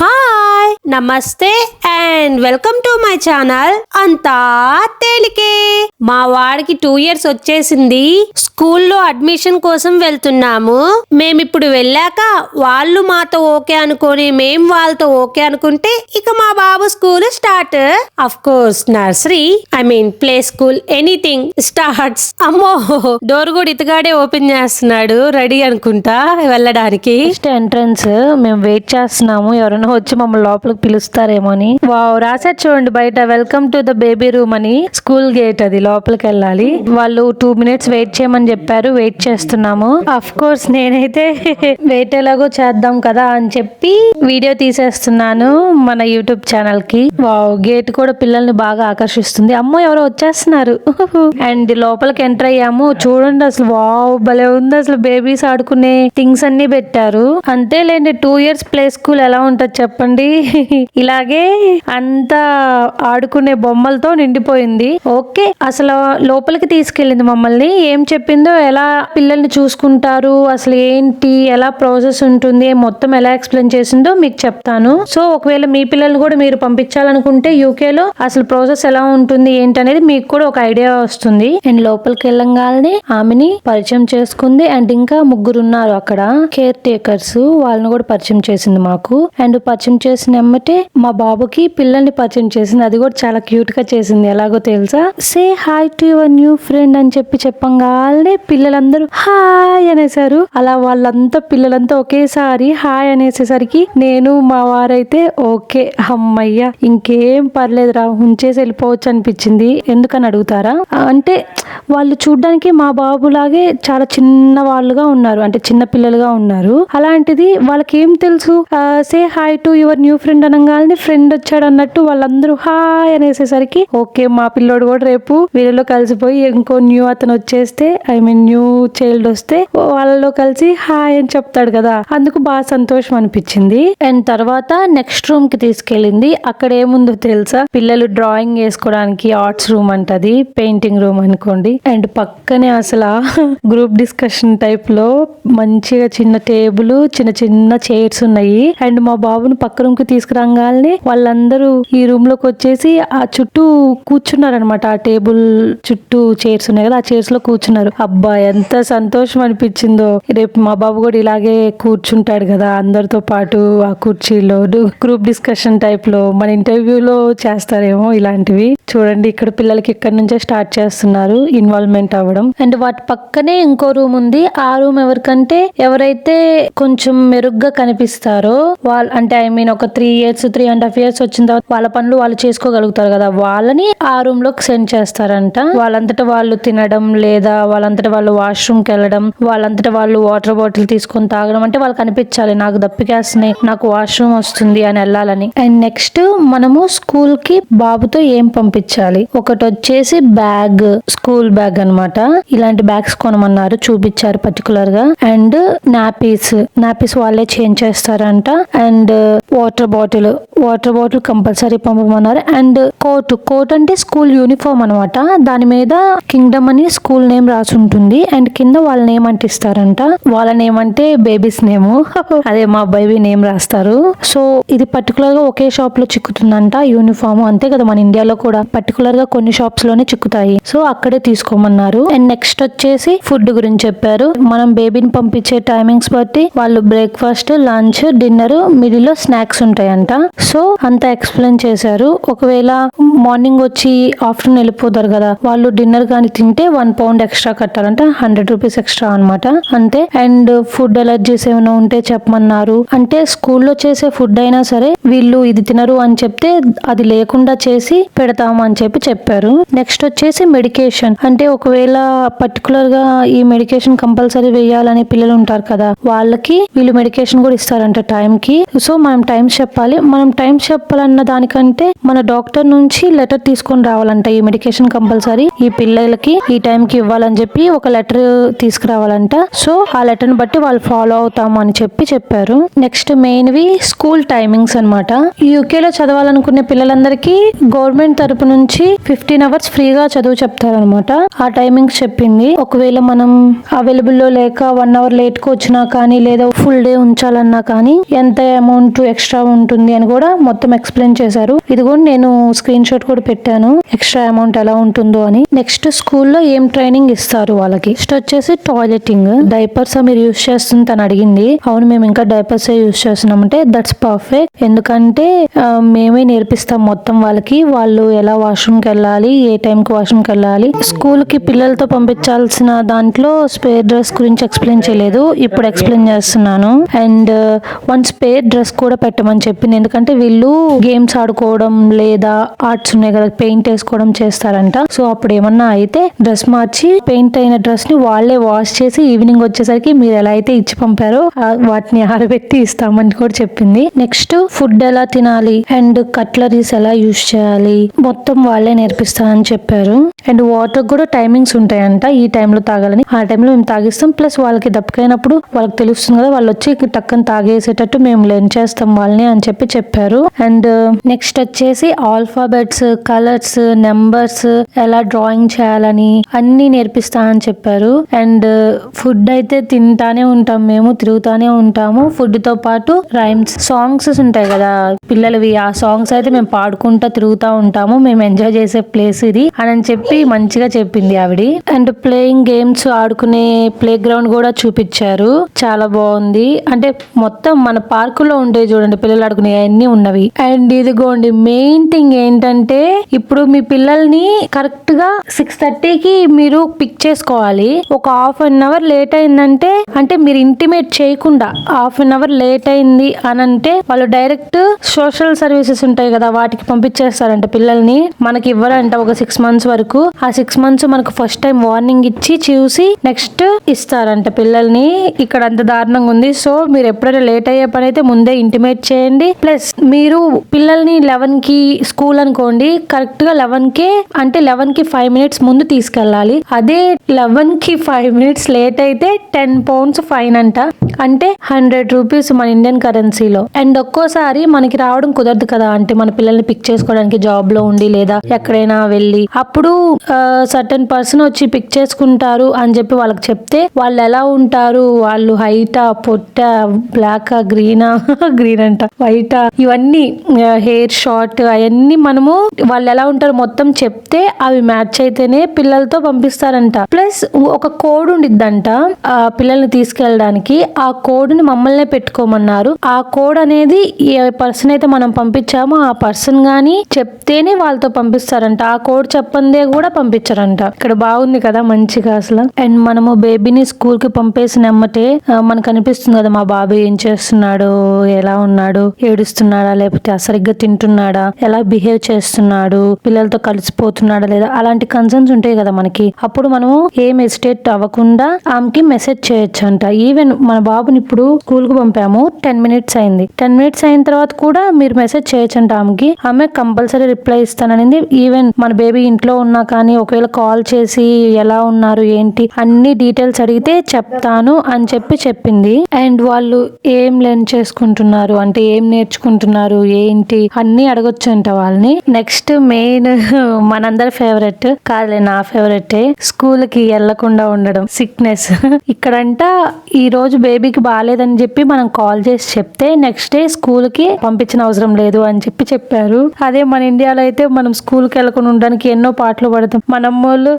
ha hi నమస్తే and welcome to my channel అంతా తేలికే మా వాడికి టూ ఇయర్స్ వచ్చేసింది. స్కూల్లో అడ్మిషన్ కోసం వెళ్తున్నాము. మేమిప్పుడు వెళ్ళాక వాళ్ళు మాతో ఓకే అనుకొని మేం వాళ్ళతో ఓకే అనుకుంటే ఇక మా బాబు school start of course nursery I mean play school anything starts అమ్మో డోర్ కూడా ఇతగాడే ఓపెన్ చేస్తున్నాడు. రెడీ అనుకుంటా వెళ్ళడానికి? ఎంట్రన్స్ మేము వెయిట్ చేస్తున్నాము. ఎవరైనా వచ్చి మమ్మల్ని లోపలికి పిలుస్తారేమో అని. వావ్ రాశారు చూడండి బయట welcome to the baby room అని. స్కూల్ గేట్ అది లోపలికి వెళ్ళాలి. వాళ్ళు టూ మినిట్స్ వెయిట్ చేయమని చెప్పారు వెయిట్ చేస్తున్నాము. అఫ్ కోర్స్ నేనైతే వెయిట్ ఎలాగో చేద్దాం కదా అని చెప్పి వీడియో తీసేస్తున్నాను మన యూట్యూబ్ ఛానల్కి వావ్ గేట్ కూడా పిల్లల్ని బాగా ఆకర్షిస్తుంది. అమ్మో ఎవరో వచ్చేస్తున్నారు. అండ్ లోపలికి ఎంటర్ అయ్యాము. చూడండి అసలు వావ్ భలే ఉంది అసలు బేబీస్ ఆడుకునే థింగ్స్ అన్ని పెట్టారు. అంతేలేండి టూ ఇయర్స్ ప్లే స్కూల్ ఎలా ఉంటది చెప్పండి. ఇలాగే అంతా ఆడుకునే బొమ్మలతో నిండిపోయింది. ఓకే అసలు లోపలికి తీసుకెళ్ళింది మమ్మల్ని. ఏం చెప్పిందో ఎలా పిల్లల్ని చూసుకుంటారు అసలు ఏంటి ఎలా ప్రాసెస్ ఉంటుంది మొత్తం ఎలా ఎక్స్ప్లెయిన్ చేసిందో మీకు చెప్తాను. సో ఒకవేళ మీ పిల్లల్ని కూడా మీరు పంపించాలనుకుంటే యూకే లో అసలు ప్రాసెస్ ఎలా ఉంటుంది ఏంటి అనేది మీకు కూడా ఒక ఐడియా వస్తుంది. అండ్ లోపలికి వెళ్ళంగానే ఆమెని పరిచయం చేసుకుంది. అండ్ ఇంకా ముగ్గురు ఉన్నారు అక్కడ. కేర్ టేకర్స్ వాళ్ళని కూడా పరిచయం చేసింది మాకు. అండ్ పరిచయం చేసిన ఎమ్మటే మా బాబుకి పిల్లల్ని పరిచయం చేసింది. అది కూడా చాలా క్యూట్గా చేసింది. ఎలాగో తెలుసా? Say hi to your new friend అని చెప్పి చెప్పంగానే పిల్లలందరూ హాయ్ అనేసారు అలా వాళ్ళంతా పిల్లలంతా ఒకేసారి హాయ్ అనేసేసరికి నేను మా వారైతే ఓకే అమ్మయ్య ఇంకేం పర్లేదురా ఉంచేసి వెళ్ళిపోవచ్చు అనిపించింది. ఎందుకని అడుగుతారా? అంటే వాళ్ళు చూడడానికి మా బాబులాగే చాలా చిన్న వాళ్ళుగా ఉన్నారు. అంటే చిన్న పిల్లలుగా ఉన్నారు. అలాంటిది వాళ్ళకి ఏం తెలుసు say hi to your new friend అనగానే ఫ్రెండ్ వచ్చాడు అన్నట్టు వాళ్ళందరూ హాయ్ అనేసేసరికి ఓకే మా పిల్లోడు కూడా రేపు వీళ్ళలో కలిసిపోయి ఇంకో న్యూ అతను వచ్చేస్తే ఐ మీన్ న్యూ చైల్డ్ వస్తే వాళ్ళలో కలిసి హాయ్ అని చెప్తాడు కదా. అందుకు బాగా సంతోషం అనిపించింది. అండ్ తర్వాత నెక్స్ట్ రూమ్కి తీసుకెళ్ళింది. అక్కడ ఏముందో తెలుసా? పిల్లలు డ్రాయింగ్ వేసుకోవడానికి ఆర్ట్స్ రూమ్ అంటది పెయింటింగ్ రూమ్ అనుకోండి. అండ్ పక్కనే అసలు గ్రూప్ డిస్కషన్ టైప్లో మంచిగా చిన్న టేబుల్ చిన్న చిన్న చైర్స్ ఉన్నాయి. అండ్ మా బాబుని పక్క రూమ్కి తీసుకురాగానే వాళ్ళందరూ ఈ రూమ్లోకి వచ్చేసి ఆ చుట్టూ కూర్చున్నారనమాట ఆ టేబుల్ చుట్టూ చైర్స్ ఉన్నాయి కదా ఆ చైర్స్లో కూర్చున్నారు. అబ్బా ఎంత సంతోషం అనిపించిందో. రేపు మా బాబు కూడా ఇలాగే కూర్చుంటాడు కదా అందరితో పాటు ఆ కుర్చీలో. గ్రూప్ డిస్కషన్ టైప్లో మన ఇంటర్వ్యూలో చేస్తారేమో ఇలాంటివి. చూడండి ఇక్కడ పిల్లలకి ఇక్కడ నుంచే స్టార్ట్ చేస్తున్నారు ఇన్వాల్వ్మెంట్ అవ్వడం. అండ్ వాటి పక్కనే ఇంకో రూమ్ ఉంది. ఆ రూమ్ ఎవరికంటే ఎవరైతే కొంచెం మెరుగ్గా కనిపిస్తారో వాళ్ళు అంటే ఐ మీన్ ఒక three years three and half years వచ్చిన తర్వాత వాళ్ళ పనులు వాళ్ళు చేసుకోగలుగుతారు కదా. వాళ్ళని ఆ రూమ్లోకి సెండ్ చేస్తారంట. వాళ్ళంతట వాళ్ళు తినడం లేదా వాళ్ళంతట వాళ్ళు వాష్రూమ్కి వెళ్ళడం వాళ్ళంతట వాళ్ళు వాటర్ బాటిల్ తీసుకొని తాగడం అంటే వాళ్ళకి అనిపించాలి. నాకు దప్పికేస్తున్నాయి నాకు వాష్రూమ్ వస్తుంది అని వెళ్ళాలని. అండ్ నెక్స్ట్ మనము స్కూల్కి బాబుతో ఏం పంపించాలి? ఒకటి వచ్చేసి బ్యాగ్ స్కూల్ బ్యాగ్ అన్నమాట. ఇలాంటి బ్యాగ్స్ కొనమన్నారు చూపించారు పర్టికులర్గా. అండ్ నాపీస్ నాపీస్ వాళ్ళే చేంజ్ చేస్తారంట. And water bottle water bottle compulsory పంపమన్నారు. And coat coat అంటే స్కూల్ యూనిఫామ్ అనమాట దాని మీద కింగ్డమ్ అని స్కూల్ నేమ్ రాసి ఉంటుంది. అండ్ కింద వాళ్ళ నేమ్ అంటిస్తారంట వాళ్ళ నేమ్ అంటే బేబీస్ నేమ్ అదే మా బేబీ నేమ్ రాస్తారు. సో ఇది పర్టికులర్గా ఒకే షాప్లో చిక్కుతుందంట యూనిఫామ్ అంతే కదా మన ఇండియాలో కూడా పర్టికులర్గా కొన్ని షాప్స్లోనే చిక్కుతాయి. సో అక్కడే తీసుకోమన్నారు. అండ్ నెక్స్ట్ వచ్చేసి ఫుడ్ గురించి చెప్పారు. మనం బేబీని పంపించే టైమింగ్స్ బట్టి వాళ్ళు బ్రేక్ఫాస్ట్ లంచ్ డిన్నర్ మిడిల్లో స్నాక్స్ ఉంటాయంట. సో అంతా ఎక్స్ప్లెయిన్ చేశారు. ఒకవేళ మార్నింగ్ వచ్చి ఆఫ్టర్నూన్ వెళ్ళిపోతారు కదా వాళ్ళు డిన్నర్ కానీ తింటే వన్ పౌండ్ ఎక్స్ట్రా కట్టాలంట. హండ్రెడ్ రూపీస్ ఎక్స్ట్రా అన్నమాట. అంతే. అండ్ ఫుడ్ ఎలర్జీస్ ఏమైనా ఉంటే చెప్పమన్నారు. అంటే స్కూల్లో చేసే ఫుడ్ అయినా సరే వీళ్ళు ఇది తినరు అని చెప్తే అది లేకుండా చేసి పెడతాము అని చెప్పి చెప్పారు. నెక్స్ట్ వచ్చేసి మెడికేషన్ అంటే ఒకవేళ పర్టికులర్గా ఈ మెడికేషన్ కంపల్సరీ వేయాలనే పిల్లలు ఉంటారు కదా వాళ్ళకి వీళ్ళు మెడికేషన్ కూడా ఇస్తారంట టైం కి. సో మనం టైం చెప్పాలి. మనం టైం చెప్పాలన్న దానికంటే మన డాక్టర్ నుంచి లెటర్ తీసుకొని రావాలంట ఈ మెడికేషన్ కంపల్సరీ ఈ పిల్లలకి ఈ టైం కి ఇవ్వాలని చెప్పి ఒక లెటర్ తీసుకురావాలంట. సో ఆ లెటర్ని బట్టి వాళ్ళు ఫాలో అవుతాము అని చెప్పి చెప్పారు. Next main we school timings అనమాట యూకే లో చదవాలనుకునే పిల్లలందరికీ గవర్నమెంట్ తరపు నుంచి ఫిఫ్టీన్ అవర్స్ ఫ్రీగా చదువు చెప్తారనమాట ఆ టైమింగ్స్ చెప్పింది. ఒకవేళ మనం అవైలబుల్లో లేక వన్ అవర్ లేట్గా వచ్చినా కానీ లేదా ఫుల్ డే ఉంచాలన్నా కానీ ఎంత అమౌంట్ ఎక్స్ట్రా ఉంటుంది అని కూడా మొత్తం ఎక్స్ప్లెయిన్ చేశారు. ఇది కూడా నేను స్క్రీన్ షాట్ కూడా పెట్టాను. ఎక్స్ట్రా అమౌంట్ ఎలా ఉంటుందో అని. నెక్స్ట్ స్కూల్లో ఏం ట్రైనింగ్ ఇస్తారు వాళ్ళకి? నెక్స్ట్ వచ్చేసి టాయిలెటింగ్ డైపర్స్ మీరు యూస్ చేస్తుంది తను అడిగింది. అవును మేము ఇంకా డైపర్స్ యూస్ చేస్తున్నామంటే దట్స్ పర్ఫెక్ట్ ఎందుకంటే మేమే నేర్పిస్తాం మొత్తం వాళ్ళకి. వాళ్ళు ఎలా వాష్రూమ్కి వెళ్ళాలి ఏ టైం కి వెళ్ళాలి. స్కూల్కి పిల్లలతో పంపించాల్సిన దాంట్లో స్పేర్ డ్రెస్ గురించి ఎక్స్ప్లెయిన్ చేయలేదు. ఇప్పుడు ఎక్స్ప్లెయిన్ చేస్తున్నాను. అండ్ వన్ స్పేర్ డ్రెస్ కూడా పెట్టమని చెప్పింది. ఎందుకంటే వీళ్ళు గేమ్స్ ఆడుకోవడం లేదా ఆర్ట్స్ ఉన్నాయి కదా పెయింట్ వేసుకోవడం చేస్తారంట. సో అప్పుడు ఏమన్నా అయితే డ్రెస్ మార్చి పెయింట్ అయిన డ్రెస్ని వాళ్ళే వాష్ చేసి ఈవినింగ్ వచ్చేసరికి మీరు ఎలా అయితే ఇచ్చి పంపారో వాటిని ఆరబెట్టి ఇస్తామని కూడా చెప్పింది. నెక్స్ట్ ఫుడ్ ఎలా తినాలి అండ్ కట్లరీస్ ఎలా యూస్ చేయాలి మొత్తం వాళ్ళే నేర్పిస్తానని చెప్పారు. అండ్ వాటర్ కూడా టైమింగ్స్ ఉంటాయంట ఈ టైంలో తాగాలని. ఆ టైంలో మేము తాగిస్తాం ప్లస్ వాళ్ళకి దప్పకైనప్పుడు వాళ్ళకి తెలుస్తుంది కదా వాళ్ళు వచ్చి టక్కన తాగేసేటట్టు మేము లెన్ చేస్తాం వాళ్ళని అని చెప్పి చెప్పారు. అండ్ నెక్స్ట్ వచ్చేసి ఆల్ఫాబెట్స్ కలర్స్ నెంబర్స్ ఎలా డ్రాయింగ్ చేయాలని అన్ని నేర్పిస్తానని చెప్పారు. అండ్ ఫుడ్ అయితే తింటానే ఉంటాం మేము తిరుగుతానే ఉంటాము. ఫుడ్తో పాటు రైమ్స్ సాంగ్స్ ఉంటాయి కదా పిల్లలవి ఆ సాంగ్స్ అయితే మేము పాడుకుంటా తిరుగుతా ఉంటాము. మేము ఎంజాయ్ చేసే ప్లేస్ ఇది అని అని చెప్పి మంచిగా చెప్పింది ఆవిడ. అండ్ ప్లేయింగ్ గేమ్స్ ఆడుకునే ప్లే గ్రౌండ్ కూడా చూపించారు. చాలా బాగుంది. అంటే మొత్తం మన పార్కులో ఉండే చూడండి పిల్లలు ఆడుకునే అన్ని ఉన్నవి. అండ్ ఇదిగోండి మెయిన్ థింగ్ ఏంటంటే ఇప్పుడు మీ పిల్లల్ని కరెక్ట్గా సిక్స్ థర్టీకి మీరు పిక్ చేసుకోవాలి. ఒక హాఫ్ అన్ అవర్ లేట్ అయిందంటే అంటే మీరు ఇంటిమేట్ చేయకుండా హాఫ్ అన్ అవర్ లేట్ అయింది అని అంటే వాళ్ళు డైరెక్ట్ సోషల్ సర్వీసెస్ ఉంటాయి కదా వాటికి పంపించేస్తారంట పిల్లల్ని. మనకి ఇవ్వరంట ఒక సిక్స్ మంత్స్ వరకు. ఆ సిక్స్ మంత్స్ మనకు ఫస్ట్ టైం వార్నింగ్ ఇచ్చి చూసి నెక్స్ట్ ఇస్తారంట పిల్లల్ని. ఇక్కడ అంత దారుణంగా ఉంది. సో మీరు ఎప్పుడైనా లేట్ అయ్యే పని అయితే ముందే ఇంటిమేట్ చేయండి. ప్లస్ మీరు పిల్లల్ని లెవెన్కి స్కూల్ అనుకోండి కరెక్ట్గా లెవెన్ కే అంటే లెవెన్కి ఫైవ్ మినిట్స్ ముందు తీసుకెళ్ళాలి. అదే లెవెన్కి ఫైవ్ మినిట్స్ లేట్ అయితే టెన్ పౌండ్స్ ఫైన్ అంట. అంటే హండ్రెడ్ రూపీస్ మన ఇండియన్ కరెన్సీలో అండ్ ఒక్కోసారి మనకి రావడం కుదరదు కదా అంటే మన పిల్లల్ని పిక్ చేసుకోవడానికి జాబ్లో ఉండి లేదా ఎక్కడైనా వెళ్ళి. అప్పుడు సర్టన్ పర్సన్ వచ్చి పిక్ చేసుకుంటారు అని చెప్పి వాళ్ళకి చెప్తే వాళ్ళు ఎలా ఉంటారు? వాళ్ళు హైటా పొట్ట బ్లాక్ గ్రీనా గ్రీన్ అంట వైటా ఇవన్నీ హెయిర్ షార్ట్ అవన్నీ మనము వాళ్ళు ఎలా ఉంటారు మొత్తం చెప్తే అవి మ్యాచ్ అయితేనే పిల్లలతో పంపిస్తారంట. ప్లస్ ఒక కోడ్ ఉండిద్దంట ఆ పిల్లల్ని తీసుకెళ్ళడానికి. ఆ కోడ్ని మమ్మల్నే పెట్టుకోమన్నారు. ఆ కోడ్ అనేది ఏ పర్సన్ అయితే మనం పంపించామో ఆ పర్సన్ గాని చెప్తేనే వాళ్ళతో పంపిస్తారంట. ఆ కోడ్ చెప్పందే కూడా పంపించారంట. ఇక్కడ బాగుంది కదా మంచిగా అసలు. అండ్ మనము బేబీని స్కూల్కి పంపేసిన నెమ్మటే మనకు అనిపిస్తుంది కదా మా బాబు ఏం చేస్తున్నాడు ఎలా ఉన్నాడు ఏడుస్తున్నాడా లేకపోతే సరిగ్గా తింటున్నాడా ఎలా బిహేవ్ చేస్తున్నాడు పిల్లలతో కలిసిపోతున్నాడా లేదా అలాంటి కన్సర్న్స్ ఉంటాయి కదా మనకి. అప్పుడు మనము ఏం ఎస్టేట్ అవ్వకుండా ఆమెకి మెసేజ్ చేయొచ్చు అంట ఈవెన్ మన బాబుని ఇప్పుడు స్కూల్కు పంపాము టెన్ మినిట్స్ అయింది. టెన్ మినిట్స్ అయిన తర్వాత కూడా మీరు మెసేజ్ చేయొచ్చు అంట ఆమెకి. ఆమె కంపల్సరీ రిప్లై ఇస్తాననింది. ఈవెన్ మన బేబీ ఇంట్లో ఉన్నా కానీ ఒకవేళ కాల్ చేసి ఎలా ఉన్నారు ఏంటి అన్ని డీటెయిల్స్ అడిగితే చెప్తాను అని చెప్పి చెప్పింది. అండ్ వాళ్ళు ఏం లెర్న్ చేసుకుంటున్నారు అంటే ఏం నేర్చుకుంటున్నారు ఏంటి అన్ని అడగొచ్చు అంట వాళ్ళని. నెక్స్ట్ మెయిన్ మనందరి ఫేవరెట్ కాదులే నా ఫేవరెట్ స్కూల్కి వెళ్ళకుండా ఉండడం. సిక్నెస్ ఇక్కడంట ఈ రోజు బేబీకి బాగాలేదని చెప్పి మనం కాల్ చేసి చెప్తే నెక్స్ట్ డే స్కూల్కి పంపించిన అవసరం లేదు అని చెప్పి చెప్పారు. అదే మన ఇండియాలో అయితే మనం స్కూల్కి వెళ్ళకుండా ఉండడానికి ఎన్నో పాటలు పడతాం. మన వాళ్ళు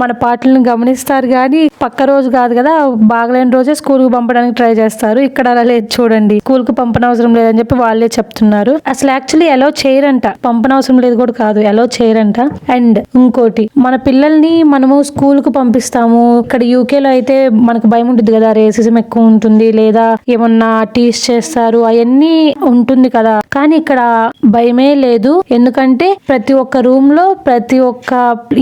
మన పాటలను గమనిస్తారు కానీ పక్క రోజు కాదు కదా బాగలేని రోజే స్కూల్కి పంపడానికి ట్రై చేస్తారు. ఇక్కడ అలా లేదు చూడండి. స్కూల్కి పంపనవసరం లేదని చెప్పి వాళ్ళే చెప్తున్నారు. అసలు యాక్చువల్లీ ఎలా చేయరంట. పంపన అవసరం లేదు కూడా కాదు ఎలా చేయరంట. అండ్ ఇంకోటి మన పిల్లల్ని మనము స్కూల్కు పంపిస్తాము. ఇక్కడ యూకే లో అయితే మనకు భయం ఉంటుంది కదా రేసిజం ఎక్కువ ఉంటుంది లేదా ఏమన్నా టీస్ చేస్తారు అవన్నీ ఉంటుంది కదా. కానీ ఇక్కడ భయమే లేదు. ఎందుకంటే ప్రతి ఒక్క రూమ్లో ప్రతి ఒక్క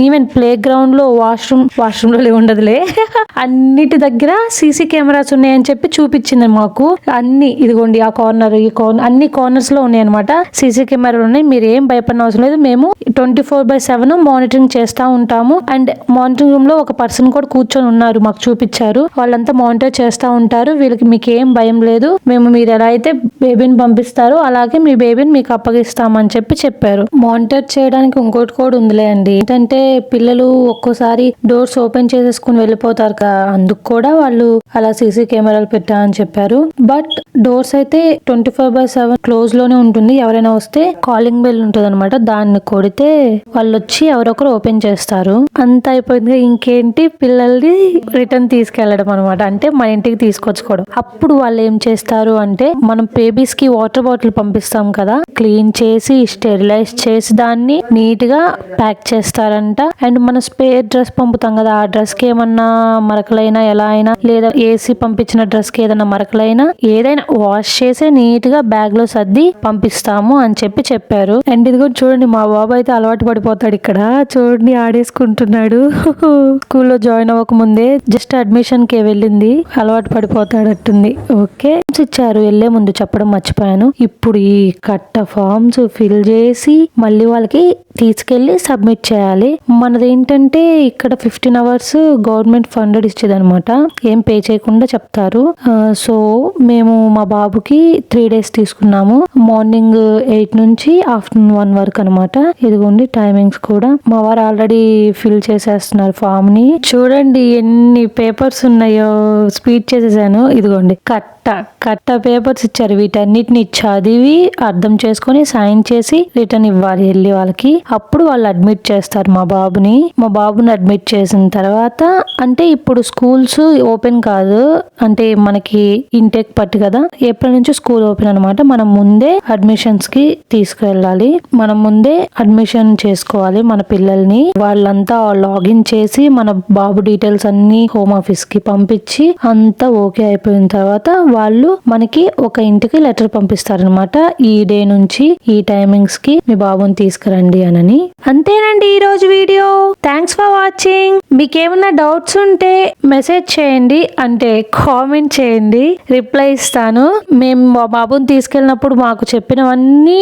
ఈవెన్ ప్లే గ్రౌండ్లో వాష్రూమ్ వాష్రూమ్లో ఉండదులే. అన్నిటి దగ్గర సీసీ కెమెరాస్ ఉన్నాయని చెప్పి చూపించింది మాకు. అన్ని ఇదిగోండి ఆ కార్నర్ ఈ కార్నర్ అన్ని కార్నర్స్లో ఉన్నాయి అనమాట సీసీ కెమెరాలు ఉన్నాయి. మీరు ఏం భయపడిన అవసరం లేదు. మేము twenty four by seven monitoring చేస్తూ ఉంటాము. అండ్ మానిటరింగ్ రూమ్లో ఒక ఒక పర్సన్ కూడా కూర్చొని ఉన్నారు మాకు చూపించారు. వాళ్ళంతా మానిటర్ చేస్తూ ఉంటారు. వీళ్ళకి మీకు ఏం భయం లేదు. మేము మీరు ఎలా అయితే బేబీని పంపిస్తారో అలాగే మీ బేబీని మీకు అప్పగిస్తామని చెప్పి చెప్పారు. మానిటర్ చేయడానికి ఇంకోటి కూడా ఉందిలే అండి. ఏంటంటే పిల్లలు ఒక్కోసారి డోర్స్ ఓపెన్ చేసేసుకుని వెళ్ళిపోతారు కదా అందుకు కూడా వాళ్ళు అలా సీసీ కెమెరాలు పెట్టామని చెప్పారు. బట్ డోర్స్ అయితే ట్వంటీ ఫోర్ బై సెవెన్ క్లోజ్లోనే ఉంటుంది. ఎవరైనా వస్తే కాలింగ్ బెల్ ఉంటుంది అనమాట దాన్ని కొడితే వాళ్ళు వచ్చి ఎవరొకరు ఓపెన్ చేస్తారు. అంత అయిపోయింది. ఇంకేంటి? పిల్లల్ని రిటర్న్ తీసుకెళ్ళడం అనమాట అంటే మన ఇంటికి తీసుకొచ్చుకోవడం. అప్పుడు వాళ్ళు ఏం చేస్తారు అంటే మనం బేబీస్కి వాటర్ బాటిల్ పంపిస్తాం కదా క్లీన్ చేసి స్టెరిలైజ్ చేసి దాన్ని నీట్గా ప్యాక్ చేస్తారంట. అండ్ మన స్పేర్ డ్రెస్ పంపుతాం కదా ఆ డ్రెస్కి ఏమన్నా మరకలైనా ఎలా అయినా లేదా ఏసీ పంపించిన డ్రెస్కి ఏదైనా మరకలైనా ఏదైనా వాష్ చేసి నీట్గా బ్యాగ్లో సర్ది పంపిస్తాము అని చెప్పి చెప్పారు. అండ్ ఇది కూడా చూడండి మా బాబు అయితే అలవాటు పడిపోతాడు ఇక్కడ. చూడండి ఆడేసుకుంటున్నాడు. స్కూల్లో జాయిన్ అవ్వక ముందే జస్ట్ అడ్మిషన్కే వెళ్ళింది. అలవాటు పడిపోతాడట్టుంది. ఓకే. ఇచ్చారు. వెళ్ళే ముందు చెప్పడం మర్చిపోయాను. ఇప్పుడు ఈ కట్ట ఫామ్స్ ఫిల్ చేసి మళ్ళీ వాళ్ళకి తీసుకెళ్ళి సబ్మిట్ చేయాలి. మనది ఏంటంటే ఇక్కడ ఫిఫ్టీన్ అవర్స్ గవర్నమెంట్ ఫండెడ్ ఇచ్చేది అనమాట ఏం పే చేయకుండా చెప్తారు. సో మేము మా బాబుకి త్రీ డేస్ తీసుకున్నాము. మార్నింగ్ ఎయిట్ నుంచి ఆఫ్టర్నూన్ వన్ వరకు అనమాట ఇదిగోండి టైమింగ్స్ కూడా. మా వారు ఆల్రెడీ ఫిల్ చేసేస్తున్నారు ఫామ్ ని చూడండి ఎన్ని పేపర్స్ ఉన్నాయో స్పీడ్ చేసేసాను. ఇదిగోండి కట్ట కట్ట పేపర్స్ ఇచ్చారు వీటన్నిటిని చదివి అర్థం చేసుకొని సైన్ చేసి రిటర్న్ ఇవ్వాలి వెళ్ళి వాళ్ళకి. అప్పుడు వాళ్ళు అడ్మిట్ చేస్తారు మా బాబుని. మా బాబుని అడ్మిట్ చేసిన తర్వాత అంటే ఇప్పుడు స్కూల్స్ ఓపెన్ కాదు అంటే మనకి ఇంటెక్ పట్టు కదా. ఏప్రిల్ నుంచి స్కూల్ ఓపెన్ అనమాట మనం ముందే అడ్మిషన్స్కి తీసుకువెళ్ళాలి మనం ముందే అడ్మిషన్ చేసుకోవాలి మన పిల్లల్ని. వాళ్ళంతా లాగిన్ చేసి మన బాబు డీటెయిల్స్ అన్ని హోమ్ ఆఫీస్కి పంపించి అంతా ఓకే అయిపోయిన తర్వాత వాళ్ళు మనకి ఒక ఇంటికి లెటర్ పంపిస్తారనమాట ఈ డే నుంచి ఈ టైమింగ్స్కి మీ బాబుని తీసుకురండి అనని. అంతేనండి ఈ రోజు వీడియో థ్యాంక్స్ ఫర్ వాచింగ్ మీకేమైనా డౌట్స్ ఉంటే మెసేజ్ చేయండి అంటే కామెంట్ చేయండి రిప్లై ఇస్తాను. మేము మా బాబుని తీసుకెళ్ళినప్పుడు మాకు చెప్పినవన్నీ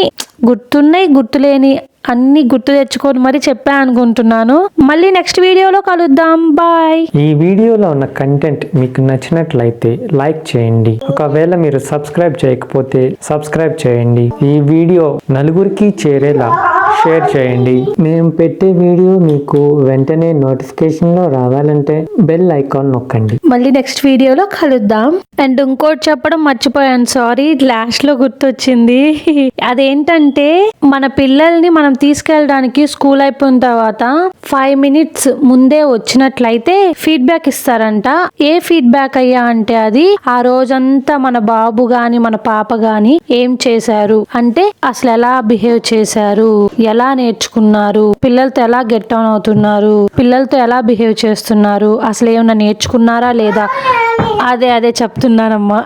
గుర్తున్నాయి గుర్తులేని అన్ని గుర్తు తెచ్చుకొని మరి చెప్పా అనుకుంటున్నాను. మళ్ళీ నెక్స్ట్ వీడియోలో కలుద్దాం. బాయ్ ఈ వీడియోలో ఉన్న కంటెంట్ మీకు నచ్చినట్లయితే లైక్ చేయండి. ఒకవేళ మీరు సబ్స్క్రైబ్ చేయకపోతే సబ్స్క్రైబ్ చేయండి. ఈ వీడియో నలుగురికి చేరేలా షేర్ చేయండి. మేము పెట్టే వీడియో మీకు వెంటనే నోటిఫికేషన్లో రావాలంటే బెల్ ఐకాన్ నొక్కండి. మళ్ళీ నెక్స్ట్ వీడియోలో కలుద్దాం. అండ్ ఇంకోటి చెప్పడం మర్చిపోయాను. సారీ లాస్ట్లో గుర్తొచ్చింది. అదేంటంటే మన పిల్లల్ని మనం తీసుకెళ్ళడానికి స్కూల్ అయిపోయిన తర్వాత ఫైవ్ మినిట్స్ ముందే వచ్చినట్లయితే ఫీడ్బ్యాక్ ఇస్తారంట. ఏ ఫీడ్బ్యాక్ అయ్యా అంటే అది ఆ రోజంతా మన బాబు గాని మన పాప గాని ఏం చేశారు? అంటే అసలు ఎలా బిహేవ్ చేశారు? ఎలా నేర్చుకున్నారు? పిల్లలతో ఎలా గెట్ ఆన్ అవుతున్నారు? పిల్లలతో ఎలా బిహేవ్ చేస్తున్నారు? అసలు ఏమైనా నేర్చుకున్నారా లేదా? అదే అదే చెప్తున్నానమ్మా.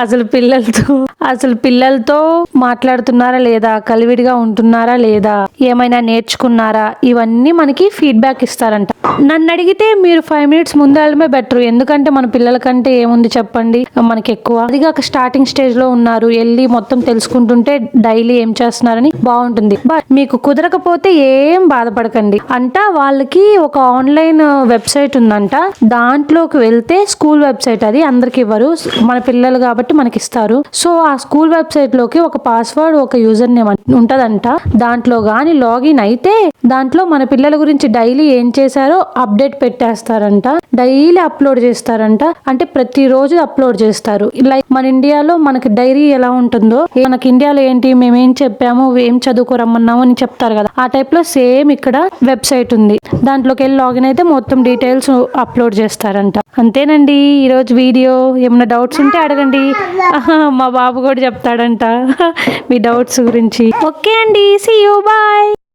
అసలు పిల్లలతో అసలు పిల్లలతో మాట్లాడుతున్నారా లేదా? కలివిడిగా ఉంటున్నారా లేదా? ఏమైనా నేర్చుకున్నారా? ఇవన్నీ మనకి ఫీడ్బ్యాక్ ఇస్తారంట. నన్ను అడిగితే మీరు ఫైవ్ మినిట్స్ ముందు వెళ్ళడమే బెటర్ ఎందుకంటే మన పిల్లల కంటే ఏముంది చెప్పండి? మనకి ఎక్కువ. అదిగాక స్టార్టింగ్ స్టేజ్లో ఉన్నారు. వెళ్ళి మొత్తం తెలుసుకుంటుంటే డైలీ ఏం చేస్తున్నారని బాగుంటుంది. బట్ మీకు కుదరకపోతే ఏం బాధపడకండి. అంట వాళ్ళకి ఒక ఆన్లైన్ వెబ్సైట్ ఉందంట. దాంట్లోకి వెళ్తే స్కూల్ వెబ్ వెబ్సైట్ అది అందరికి ఇవ్వరు. మన పిల్లలు కాబట్టి మనకి ఇస్తారు సో ఆ స్కూల్ వెబ్సైట్లోకి ఒక పాస్వర్డ్ ఒక యూజర్ నేమ్ ఉంటదంట. దాంట్లో గాని లాగిన్ అయితే దాంట్లో మన పిల్లల గురించి డైలీ ఏం చేశారో అప్డేట్ పెట్టేస్తారంట. డైలీ అప్లోడ్ చేస్తారంట. అంటే ప్రతిరోజు అప్లోడ్ చేస్తారు. లైక్ మన ఇండియాలో మనకి డైరీ ఎలా ఉంటుందో మనకి ఇండియాలో ఏంటి మేము ఏం చెప్పాము ఏం చదువుకోరమ్మన్నాము అని చెప్తారు కదా. ఆ టైప్లో సేమ్ ఇక్కడ వెబ్సైట్ ఉంది. దాంట్లోకి వెళ్ళి లాగిన్ అయితే మొత్తం డీటెయిల్స్ అప్లోడ్ చేస్తారంట. అంతేనండి. ఈరోజు వీడియో ఏమైనా డౌట్స్ ఉంటే అడగండి. మా బాబు కూడా చెప్తాడంట మీ డౌట్స్ గురించి. ఓకే అండి. See you bye